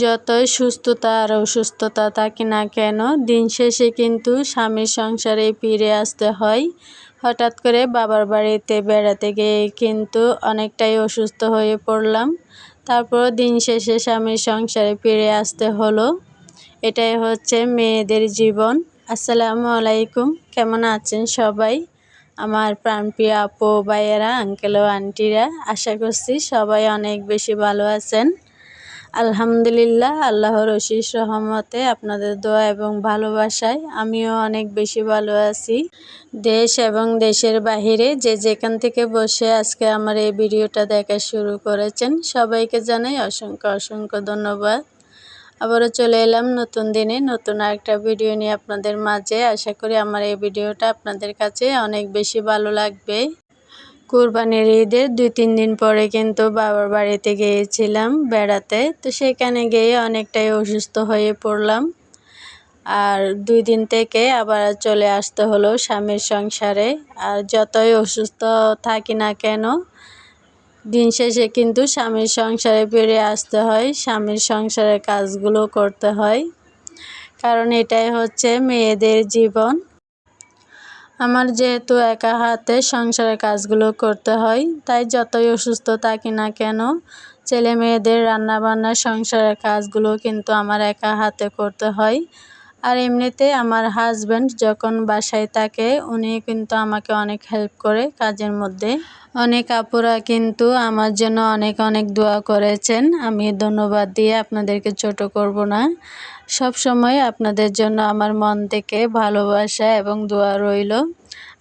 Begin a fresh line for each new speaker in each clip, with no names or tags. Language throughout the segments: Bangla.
যতই সুস্থতা আর অসুস্থতা থাকি না কেন, দিন শেষে কিন্তু স্বামীর সংসারে ফিরে আসতে হয়। হঠাৎ করে বাবার বাড়িতে বেড়াতে গিয়ে কিন্তু অনেকটাই অসুস্থ হয়ে পড়লাম। তারপর দিন শেষে স্বামীর সংসারে ফিরে আসতে হলো। এটাই হচ্ছে মেয়েদের জীবন। আসসালামু আলাইকুম। কেমন আছেন সবাই? আমার প্রাণপ্রিয় আপু, ভাইয়েরা আঙ্কেল ও আন্টিরা আশা করছি সবাই অনেক বেশি ভালো আছেন। আলহামদুলিল্লাহ, আল্লাহর অশিস রহমতে আপনাদের দোয়া এবং ভালোবাসায় আমিও অনেক বেশি ভালো আছি। দেশ এবং দেশের বাহিরে যে যেখান থেকে বসে আজকে আমার এই ভিডিওটা দেখা শুরু করেছেন, সবাইকে জানাই অসংখ্য অসংখ্য ধন্যবাদ। আবারও চলে এলাম নতুন দিনে নতুন আরেকটা ভিডিও নিয়ে আপনাদের মাঝে। আশা করি আমার এই ভিডিওটা আপনাদের কাছে অনেক বেশি ভালো লাগবে। কুরবানির ঈদের দুই, তিন দিন পরে কিন্তু বাবার বাড়িতে গিয়েছিলাম বেড়াতে। তো সেখানে গিয়ে অনেকটাই অসুস্থ হয়ে পড়লাম। আর দুই দিন থেকে আবার চলে আসতে হলো স্বামীর সংসারে। আর যতই অসুস্থ থাকি না কেন, দিন শেষে কিন্তু স্বামীর সংসারে ফিরে আসতে হয়, স্বামীর সংসারের কাজগুলো করতে হয়। কারণ এটাই হচ্ছে মেয়েদের জীবন। আমার যেহেতু একা হাতে সংসারের কাজগুলো করতে হয়, তাই যতই অসুস্থ থাকি না কেন, ছেলে মেয়েদের রান্নাবান্না সংসারের কাজগুলো কিন্তু আমার একা হাতে করতে হয়। আর এমনিতে আমার হাজব্যান্ড যখন বাসায় থাকে, উনি কিন্তু আমাকে অনেক হেল্প করে কাজের মধ্যে। অনেক আপুরা কিন্তু আমার জন্য অনেক অনেক দোয়া করেছেন। আমি ধন্যবাদ দিয়ে আপনাদেরকে ছোট করব না। সব সময় আপনাদের জন্য আমার মন থেকে ভালোবাসা এবং দোয়া রইল।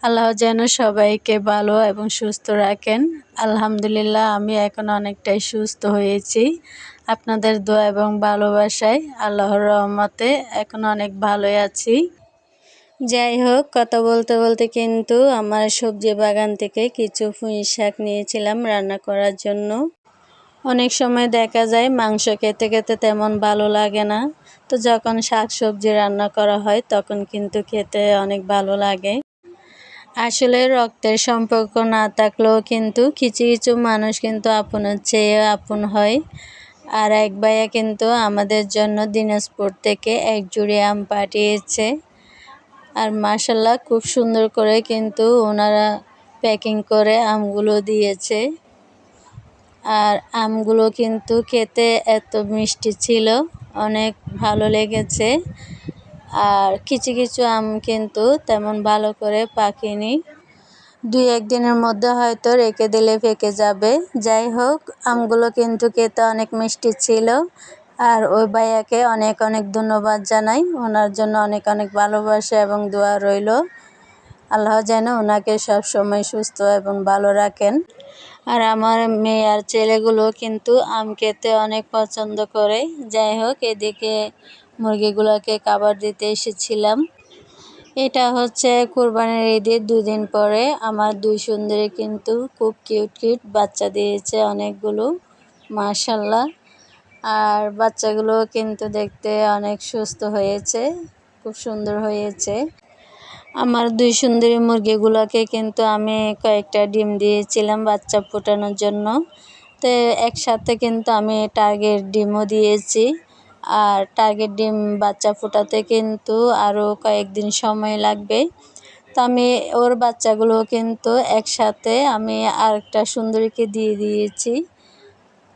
আল্লাহ যেন সবাইকে ভালো এবং সুস্থ রাখেন। আলহামদুলিল্লাহ, আমি এখন অনেকটাই সুস্থ হয়েছি। আপনাদের দোয়া এবং ভালোবাসায় আল্লাহর রহমতে এখন অনেক ভালোই আছি। যাই হোক, কথা বলতে বলতে কিন্তু আমার সবজি বাগান থেকে কিছু পুঁই শাক নিয়েছিলাম রান্না করার জন্য। অনেক সময় দেখা যায় মাংস খেতে খেতে তেমন ভালো লাগে না। তো যখন শাক সবজি রান্না করা হয়, তখন কিন্তু খেতে অনেক ভালো লাগে। আসলে রক্তের সম্পর্ক না থাকলেও কিন্তু কিছু কিছু মানুষ কিন্তু আপনের চেয়ে আপন হয়। আর এক ভাইয়া কিন্তু আমাদের জন্য দিনাজপুর থেকে এক জুড়ি আম পাঠিয়েছে। আর মাসাল্লাহ খুব সুন্দর করে কিন্তু ওনারা প্যাকিং করে আমগুলো দিয়েছে। আর আমগুলো কিন্তু খেতে এত মিষ্টি ছিল, অনেক ভালো লেগেছে। আর কিছু কিছু আম কিন্তু তেমন ভালো করে পাকেনি। দুই একদিনের মধ্যে হয়তো রেখে দিলে পেকে যাবে। যাই হোক, আমগুলো কিন্তু খেতে অনেক মিষ্টি ছিল। আর ওই ভাইয়াকে অনেক অনেক ধন্যবাদ জানাই। ওনার জন্য অনেক অনেক ভালোবাসা এবং দোয়া রইল। আল্লাহ যেন ওনাকে সব সময় সুস্থ এবং ভালো রাখেন। আর আমার মেয়ে আর ছেলেগুলো কিন্তু আম খেতে অনেক পছন্দ করে। যাই হোক, এদিকে মুরগিগুলোকে খাবার দিতে এসেছিলাম। এটা হচ্ছে কোরবানির ঈদের দুদিন পরে। আমার দুই সুন্দরী কিন্তু খুব কিউট কিউট বাচ্চা দিয়েছে অনেকগুলো মাশাল্লাহ আর বাচ্চাগুলো কিন্তু দেখতে অনেক সুস্থ হয়েছে, খুব সুন্দর হয়েছে। আমার দুই সুন্দরী মুরগিগুলোকে কিন্তু আমি কয়েকটা ডিম দিয়েছিলাম বাচ্চা ফোটানোর জন্য। তো একসাথে কিন্তু আমি টার্গেট ডিমও দিয়েছি। আর টার্গেট ডিম বাচ্চা ফোটাতে কিন্তু আরও কয়েকদিন সময় লাগবে। তো আমি ওর বাচ্চাগুলো কিন্তু একসাথে আমি আরেকটা সুন্দরীকে দিয়ে দিয়েছি।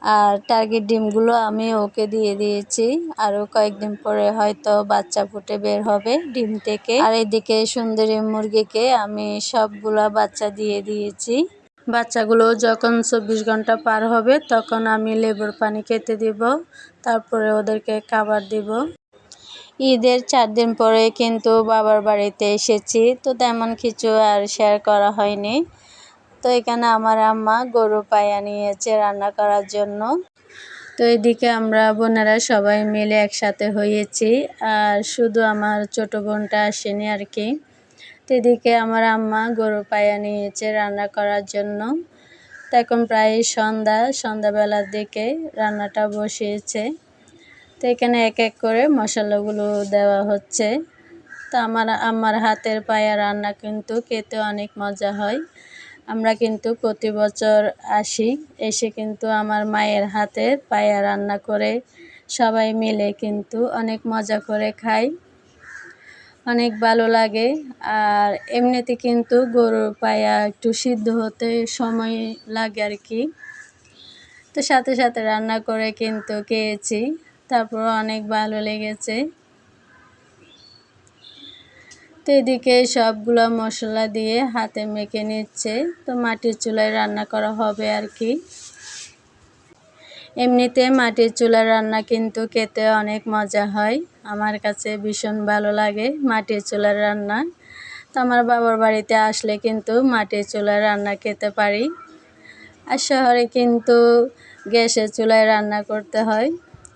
আর টার্গেট ডিমগুলো আমি ওকে দিয়ে দিয়েছি। আরও কয়েকদিন পরে হয়তো বাচ্চা ফুটে বের হবে ডিম থেকে। আর এদিকে সুন্দরী মুরগিকে আমি সবগুলা বাচ্চা দিয়ে দিয়েছি। বাচ্চাগুলো যখন চব্বিশ ঘণ্টা পার হবে, তখন আমি লেবুর পানি খেতে দিব, তারপরে ওদেরকে খাবার দিব। ঈদের চার দিন পরে কিন্তু বাবার বাড়িতে এসেছি, তো তেমন কিছু আর শেয়ার করা হয়নি। তো এখানে আমার আম্মা গরু পায়া নিয়েছে রান্না করার জন্য। তো এদিকে আমরা বোনেরা সবাই মিলে একসাথে হয়েছি, আর শুধু আমার ছোট বোনটা আসেনি আর কি। তো এদিকে আমার আম্মা গরু পায়া নিয়েছে রান্না করার জন্য। তো এখন প্রায় সন্ধ্যা, সন্ধ্যাবেলার দিকে রান্নাটা বসিয়েছে। তো এখানে এক এক করে মশলাগুলো দেওয়া হচ্ছে। তো আমার আমার হাতের পায়া রান্না কিন্তু খেতে অনেক মজা হয়। আমরা কিন্তু প্রতি বছর আসি, এসে কিন্তু আমার মায়ের হাতের পায়া রান্না করে সবাই মিলে কিন্তু অনেক মজা করে খাই। অনেক ভালো লাগে। আর এমনিতে কিন্তু গরুর পায়া একটু সিদ্ধ হতে সময় লাগে আর কি তো সাথে সাথে রান্না করে কিন্তু খেয়েছি। তারপর অনেক ভালো লেগেছে। তো এদিকে সবগুলো মশলা দিয়ে হাতে মেখে নিচ্ছে। তো মাটির চুলায় রান্না করা হবে আর কি এমনিতে মাটির চুলার রান্না কিন্তু খেতে অনেক মজা হয়। আমার কাছে ভীষণ ভালো লাগে মাটির চুলার রান্না। তো আমার বাবার বাড়িতে আসলে কিন্তু মাটির চুলার রান্না খেতে পারি। আর শহরে কিন্তু গ্যাসের চুলায় রান্না করতে হয়।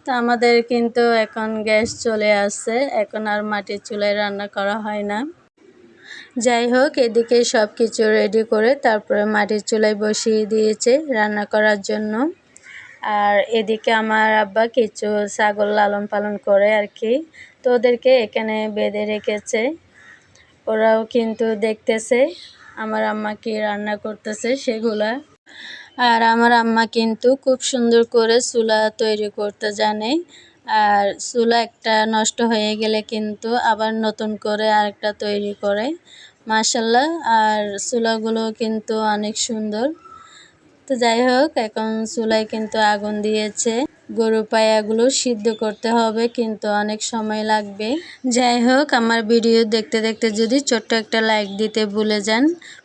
তো আমাদের কিন্তু এখন গ্যাস চলে আসছে, এখন আর মাটির চুলায় রান্না করা হয় না। যাই হোক, এদিকে সব কিছু রেডি করে তারপরে মাটির চুলায় বসিয়ে দিয়েছে রান্না করার জন্য। আর এদিকে আমার আব্বা কিছু ছাগল লালন পালন করে আর কি। তো ওদেরকে এখানে বেঁধে রেখেছে। ওরাও কিন্তু দেখতেছে আমার আম্মা কি রান্না করতেছে সেগুলা। আর আমার আম্মা কিন্তু খুব সুন্দর করে চুলা তৈরি করতে জানে। আর চুলা একটা নষ্ট হয়ে গেলে কিন্তু আবার নতুন করে আরেকটা তৈরি করে। মাসাল্লাহ আর চুলাগুলো কিন্তু অনেক সুন্দর। তো যাই হোক, এখন চুলায় কিন্তু আগুন দিয়েছে। গরু পায়াগুলো সিদ্ধ করতে হবে, কিন্তু অনেক সময় লাগবে। যাই হোক, আমার ভিডিও দেখতে দেখতে যদি ছোট্ট একটা লাইক দিতে ভুলে যান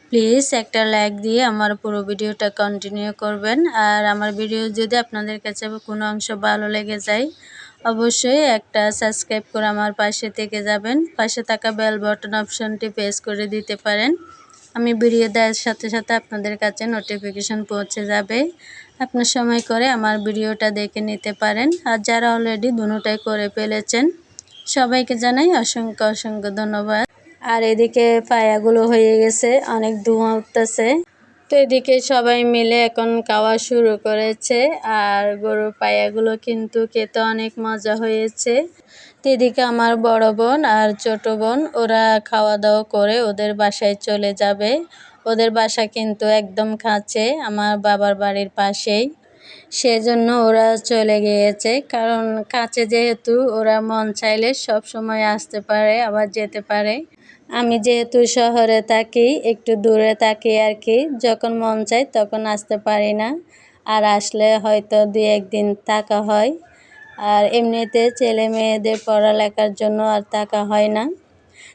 প্লিজ একটা লাইক দিয়ে আমার পুরো ভিডিওটা কন্টিনিউ করবেন। আর আমার ভিডিও যদি আপনাদের কাছে কোনো অংশ ভালো লেগে যায়, অবশ্যই একটা সাবস্ক্রাইব করে আমার পাশে থেকে যাবেন। পাশে থাকা বেল বটন অপশনটি প্রেস করে দিতে পারেন। আমি ভিডিও দেওয়ার সাথে সাথে আপনাদের কাছে নোটিফিকেশন পৌঁছে যাবে। আপনার সময় করে আমার ভিডিওটা দেখে নিতে পারেন। আর যারা অলরেডি দুটাই করে ফেলেছেন, সবাইকে জানাই অসংখ্য অসংখ্য ধন্যবাদ। আর এদিকে পায়াগুলো হয়ে গেছে, অনেক ধোঁয়া উঠতেছে। তো এদিকে সবাই মিলে এখন খাওয়া শুরু করেছে, আর গরুর পায়াগুলো কিন্তু খেতে অনেক মজা হয়েছে। তো এদিকে আমার বড় বোন আর ছোট বোন, ওরা খাওয়া দাওয়া করে ওদের বাসায় চলে যাবে। ওদের বাসা কিন্তু একদম কাছে, আমার বাবার বাড়ির পাশেই। সেজন্য ওরা চলে গিয়েছে। কারণ কাছে যেহেতু ওরা মন চাইলে সব সময় আসতে পারে, আবার যেতে পারে। আমি যেহেতু শহরে থাকি, একটু দূরে থাকি আর কি, যখন মন চাই তখন আসতে পারি না। আর আসলে হয়তো দু একদিন থাকা হয়। আর এমনিতে ছেলে মেয়েদের পড়ালেখার জন্য আর থাকা হয় না।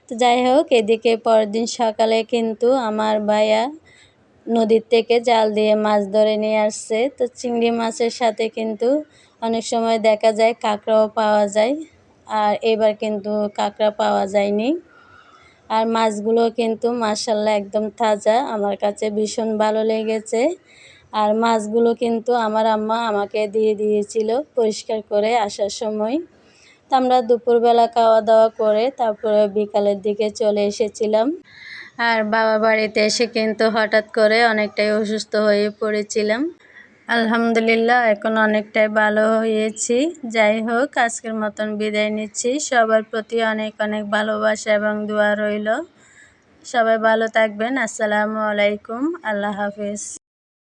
তো যাই হোক, এদিকে পরের দিন সকালে কিন্তু আমার ভাইয়া নদীর থেকে জাল দিয়ে মাছ ধরে নিয়ে আসছে। তো চিংড়ি মাছের সাথে কিন্তু অনেক সময় দেখা যায় কাঁকড়াও পাওয়া যায়, আর এবার কিন্তু কাঁকড়া পাওয়া যায়নি। আর মাছগুলো কিন্তু মাসাল্লাহ একদম তাজা, আমার কাছে ভীষণ ভালো লেগেছে। আর মাছগুলো কিন্তু আমার আম্মা আমাকে দিয়ে দিয়েছিল পরিষ্কার করে আসার সময়। তো আমরা দুপুরবেলা খাওয়া দাওয়া করে তারপরে বিকালের দিকে চলে এসেছিলাম। আর বাবা বাড়িতে এসে কিন্তু হঠাৎ করে অনেকটাই অসুস্থ হয়ে পড়েছিলাম। আলহামদুলিল্লাহ, এখন অনেকটাই ভালো হয়েছি। যাই হোক, আজকের মতন বিদায় নিচ্ছি। সবার প্রতি অনেক অনেক ভালোবাসা এবং দোয়া রইল। সবাই ভালো থাকবেন। আসসালামু আলাইকুম। আল্লাহ হাফিজ।